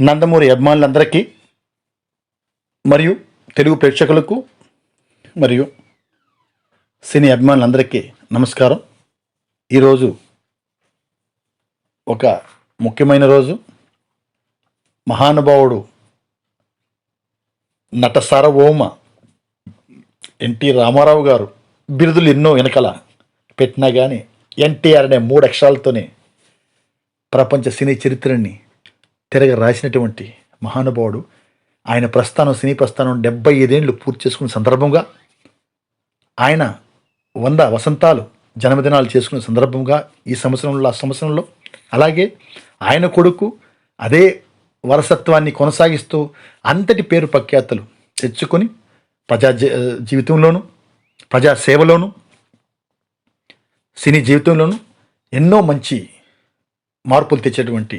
నందమూరి అభిమానులందరికీ మరియు తెలుగు ప్రేక్షకులకు మరియు సినీ అభిమానులందరికీ నమస్కారం. ఈరోజు ఒక ముఖ్యమైన రోజు. మహానుభావుడు నట సార్వభౌమ ఎన్టీ రామారావు గారు బిరుదులు ఎన్నో వెనకల పెట్టినా కానీ ఎన్టీఆర్ అనే మూడు అక్షరాలతోనే ప్రపంచ సినీ చరిత్రని తిరగ రాసినటువంటి మహానుభావుడు ఆయన ప్రస్థానం సినీ ప్రస్థానం డెబ్బై ఐదేళ్ళు పూర్తి చేసుకున్న సందర్భంగా ఆయన వంద వసంతాలు జన్మదినాలు చేసుకున్న సందర్భంగా ఈ సంవత్సరంలో ఆ సంవత్సరంలో అలాగే ఆయన కొడుకు అదే వారసత్వాన్ని కొనసాగిస్తూ అంతటి పేరు ప్రఖ్యాతలు తెచ్చుకొని ప్రజా జీ- జీవితంలోనూ ప్రజా సేవలోనూ సినీ జీవితంలోనూ ఎన్నో మంచి మార్పులు తెచ్చేటువంటి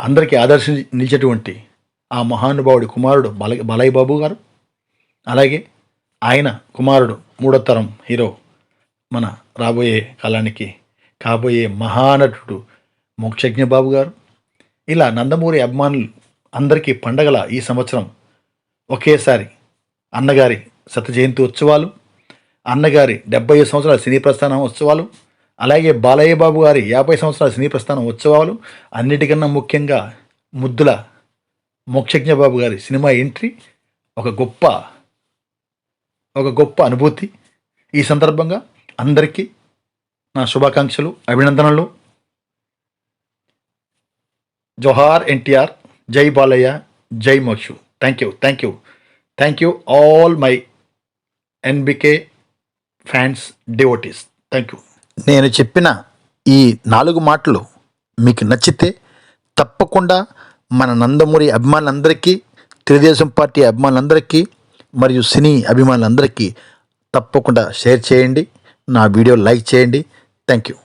అందరికీ ఆదర్శం నిలిచేటువంటి ఆ మహానుభావుడి కుమారుడు బల బలయ్య బాబు గారు. అలాగే ఆయన కుమారుడు మూడో తరం హీరో మన రాబోయే కాలానికి కాబోయే మహానటుడు మోక్షజ్ఞ బాబు గారు. ఇలా నందమూరి అభిమానులు అందరికీ పండగల ఈ సంవత్సరం ఒకేసారి అన్నగారి శత జయంతి ఉత్సవాలు అన్నగారి డెబ్బై సంవత్సరాల సినీ ప్రస్థానం ఉత్సవాలు అలాగే బాలయ్య బాబు గారి యాభై సంవత్సరాల సినీ ప్రస్థానం ఉత్సవాలు అన్నిటికన్నా ముఖ్యంగా ముద్దుల మోక్షజ్ఞ బాబు గారి సినిమా ఎంట్రీ ఒక గొప్ప ఒక గొప్ప అనుభూతి. ఈ సందర్భంగా అందరికీ నా శుభాకాంక్షలు అభినందనలు. జోహార్ ఎన్టీఆర్ జై బాలయ్య జై Mokshu. Thank you thank you thank you all my NBK fans devotees thank you నేను చెప్పిన ఈ నాలుగు మాటలు మీకు నచ్చితే తప్పకుండా మన నందమూరి అభిమానులందరికీ తెలుగుదేశం పార్టీ అభిమానులందరికీ మరియు సినీ అభిమానులందరికీ తప్పకుండా షేర్ చేయండి. నా వీడియో లైక్ చేయండి. Thank you